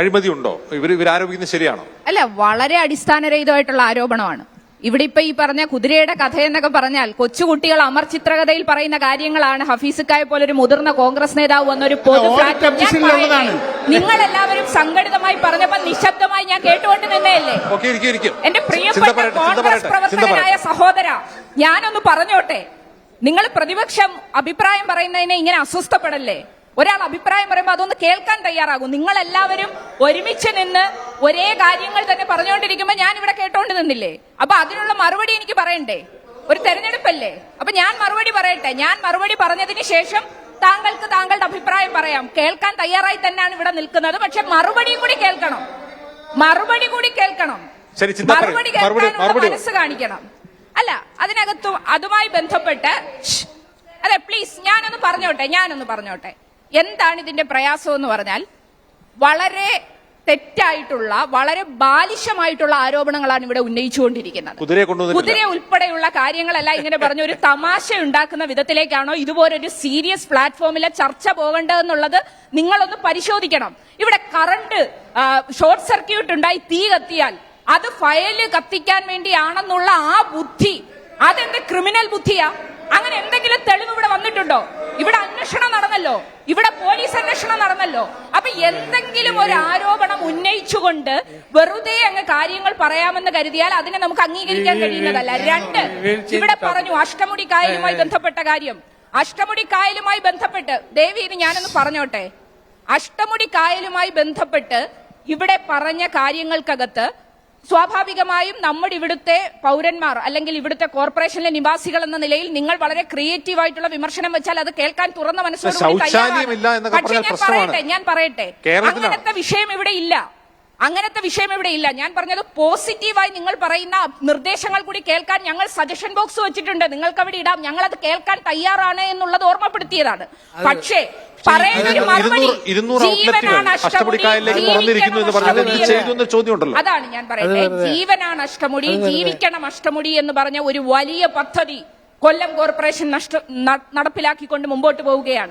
അഴിമതി ഉണ്ടോ ഇവർ ഇവർ ആരോപിക്കുന്നത് ശരിയാണോ? അല്ല വളരെ അടിസ്ഥാനരഹിതമായിട്ടുള്ള ആരോപണമാണ്. ഇവിടെ ഇപ്പൊ ഈ പറഞ്ഞ കുതിരയുടെ കഥ എന്നൊക്കെ പറഞ്ഞാൽ കൊച്ചുകുട്ടികൾ അമർ ചിത്രകഥയിൽ പറയുന്ന കാര്യങ്ങളാണ് ഹഫീസുക്കായ പോലെ ഒരു മുതിർന്ന കോൺഗ്രസ് നേതാവ് വന്നൊരു പൊതു. നിങ്ങൾ എല്ലാവരും സംഘടിതമായി പറഞ്ഞപ്പോ നിശബ്ദമായി ഞാൻ കേട്ടുകൊണ്ട് നിന്നേയല്ലേ എന്റെ പ്രിയപ്പെട്ട കോൺഗ്രസ് പ്രവർത്തകനായ സഹോദര ഞാനൊന്ന് പറഞ്ഞോട്ടെ. നിങ്ങൾ പ്രതിപക്ഷം അഭിപ്രായം പറയുന്നതിനെ ഇങ്ങനെ അസ്വസ്ഥപ്പെടല്ലേ? ഒരാൾ അഭിപ്രായം പറയുമ്പോൾ അതൊന്ന് കേൾക്കാൻ തയ്യാറാകും. നിങ്ങൾ എല്ലാവരും ഒരുമിച്ച് നിന്ന് ഒരേ കാര്യങ്ങൾ തന്നെ പറഞ്ഞുകൊണ്ടിരിക്കുമ്പോൾ ഞാൻ ഇവിടെ കേട്ടോണ്ട് നിന്നില്ലേ? അപ്പൊ അതിനുള്ള മറുപടി എനിക്ക് പറയണ്ടേ? ഒരു തെരഞ്ഞെടുപ്പല്ലേ? അപ്പൊ ഞാൻ മറുപടി പറയട്ടെ? ഞാൻ മറുപടി പറഞ്ഞതിന് ശേഷം താങ്കൾക്ക് താങ്കളുടെ അഭിപ്രായം പറയാം. കേൾക്കാൻ തയ്യാറായി തന്നെയാണ് ഇവിടെ നിൽക്കുന്നത്. പക്ഷെ മറുപടിയും കൂടി കേൾക്കണം. മറുപടി കൂടി കേൾക്കണം. മറുപടി കേൾക്കാനുള്ള. മനസ്സ് കാണിക്കണം. അല്ല അതിനകത്തും അതുമായി ബന്ധപ്പെട്ട് അതെ പ്ലീസ് ഞാനൊന്ന് പറഞ്ഞോട്ടെ? ഞാനൊന്ന് പറഞ്ഞോട്ടെ? എന്താണ് ഇതിന്റെ പ്രയാസം എന്ന് പറഞ്ഞാൽ വളരെ തെറ്റായിട്ടുള്ള വളരെ ബാലിശമായിട്ടുള്ള ആരോപണങ്ങളാണ് ഇവിടെ ഉന്നയിച്ചുകൊണ്ടിരിക്കുന്നത്. കുതിരെ ഉൾപ്പെടെയുള്ള കാര്യങ്ങളല്ല ഇങ്ങനെ പറഞ്ഞ ഒരു തമാശ ഉണ്ടാക്കുന്ന വിധത്തിലേക്കാണോ ഇതുപോലൊരു സീരിയസ് പ്ലാറ്റ്ഫോമിലെ ചർച്ച പോകേണ്ടതെന്നുള്ളത് നിങ്ങളൊന്ന് പരിശോധിക്കണം. ഇവിടെ കറണ്ട് ഷോർട്ട് സർക്യൂട്ട് ഉണ്ടായി തീ കത്തിയാൽ അത് ഫയൽ കത്തിക്കാൻ വേണ്ടിയാണെന്നുള്ള ആ ബുദ്ധി. അതെന്ത് ക്രിമിനൽ ബുദ്ധിയാ? അങ്ങനെ എന്തെങ്കിലും തെളിവ് ഇവിടെ വന്നിട്ടുണ്ടോ? ഇവിടെ അന്വേഷണം നടന്നല്ലോ. ഇവിടെ പോലീസ് അന്വേഷണം നടന്നല്ലോ. അപ്പൊ എന്തെങ്കിലും ഒരു ആരോപണം ഉന്നയിച്ചുകൊണ്ട് വെറുതെ അങ്ങ് കാര്യങ്ങൾ പറയാമെന്ന് കരുതിയാൽ അതിനെ നമുക്ക് അംഗീകരിക്കാൻ കഴിയുന്നതല്ല. രണ്ട് ഇവിടെ പറഞ്ഞു അഷ്ടമുടി കായലുമായി ബന്ധപ്പെട്ട കാര്യം. അഷ്ടമുടി കായലുമായി ബന്ധപ്പെട്ട് ദേവി ഇത് ഞാനൊന്ന് പറഞ്ഞോട്ടെ. അഷ്ടമുടി കായലുമായി ബന്ധപ്പെട്ട് ഇവിടെ പറഞ്ഞ കാര്യങ്ങൾക്കകത്ത് സ്വാഭാവികമായും നമ്മുടെ ഇവിടുത്തെ പൗരന്മാർ അല്ലെങ്കിൽ ഇവിടുത്തെ കോർപ്പറേഷനിലെ നിവാസികൾ എന്ന നിലയിൽ നിങ്ങൾ വളരെ ക്രിയേറ്റീവ് ആയിട്ടുള്ള വിമർശനം വെച്ചാൽ അത് കേൾക്കാൻ തുറന്ന. പക്ഷേ ഞാൻ പറയട്ടെ ഞാൻ പറയട്ടെ. അങ്ങനത്തെ വിഷയം ഇവിടെ ഇല്ല. അങ്ങനത്തെ വിഷയം ഇവിടെ ഇല്ല. ഞാൻ പറഞ്ഞത് പോസിറ്റീവായി നിങ്ങൾ പറയുന്ന നിർദ്ദേശങ്ങൾ കൂടി കേൾക്കാൻ ഞങ്ങൾ സജഷൻ ബോക്സ് വെച്ചിട്ടുണ്ട്. നിങ്ങൾക്ക് അവിടെ ഇടാം. ഞങ്ങൾ അത് കേൾക്കാൻ തയ്യാറാണ് എന്നുള്ളത് ഓർമ്മപ്പെടുത്തിയതാണ്. പക്ഷേ ഇരുന്നൂറ് ഔട്ട്ലെറ്റുകൾ അഷ്ടമുടിക്കായലിലേക്ക് തുറന്നിരിക്കുന്നു എന്ന് എന്ത് ചെയ്തു എന്ന ചോദ്യം ഉണ്ടല്ലോ അതാണ് ഞാൻ പറയുന്നത്. ജീവനാണ് അഷ്ടമുടി ജീവിക്കണം അഷ്ടമുടി എന്ന് പറഞ്ഞ ഒരു വലിയ പദ്ധതി കൊല്ലം കോർപ്പറേഷൻ നടപ്പിലാക്കിക്കൊണ്ട് മുമ്പോട്ട് പോവുകയാണ്.